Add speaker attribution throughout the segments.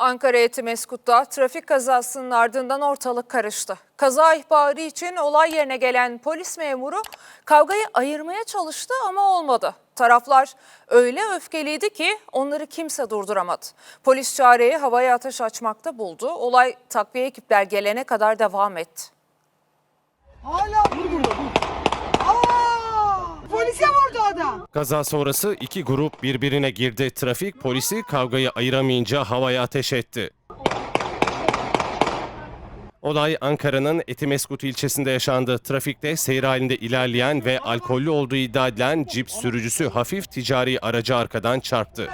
Speaker 1: Ankara Etimeskut'ta trafik kazasının ardından ortalık karıştı. Kaza ihbarı için olay yerine gelen polis memuru kavgayı ayırmaya çalıştı ama olmadı. Taraflar öyle öfkeliydi ki onları kimse durduramadı. Polis çareyi havaya ateş açmakta buldu. Olay takviye ekipler gelene kadar devam etti.
Speaker 2: Hala dur burada dur. Aa! Polise vurdu adam.
Speaker 3: Kaza sonrası iki grup birbirine girdi. Trafik polisi kavgayı ayıramayınca havaya ateş etti. Olay Ankara'nın Etimeskut ilçesinde yaşandı. Trafikte seyir halinde ilerleyen ve alkollü olduğu iddia edilen cip sürücüsü hafif ticari aracı arkadan çarptı.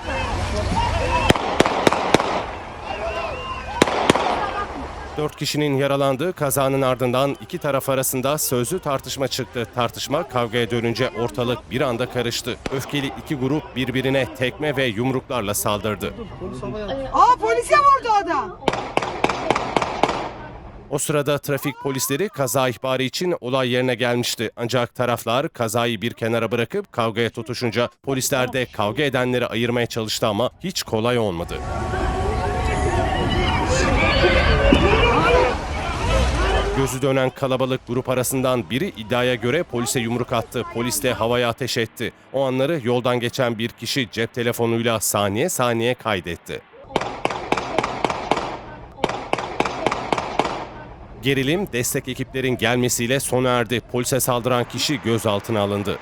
Speaker 3: Dört kişinin yaralandığı kazanın ardından iki taraf arasında sözlü tartışma çıktı. Tartışma kavgaya dönünce ortalık bir anda karıştı. Öfkeli iki grup birbirine tekme ve yumruklarla saldırdı.
Speaker 2: Aa polise vurdu adam.
Speaker 3: O sırada trafik polisleri kaza ihbarı için olay yerine gelmişti. Ancak taraflar kazayı bir kenara bırakıp kavgaya tutuşunca polisler de kavga edenleri ayırmaya çalıştı ama hiç kolay olmadı. Gözü dönen kalabalık grup arasından biri iddiaya göre polise yumruk attı. Polis de havaya ateş etti. O anları yoldan geçen bir kişi cep telefonuyla saniye saniye kaydetti. Gerilim destek ekiplerin gelmesiyle sona erdi. Polise saldıran kişi gözaltına alındı.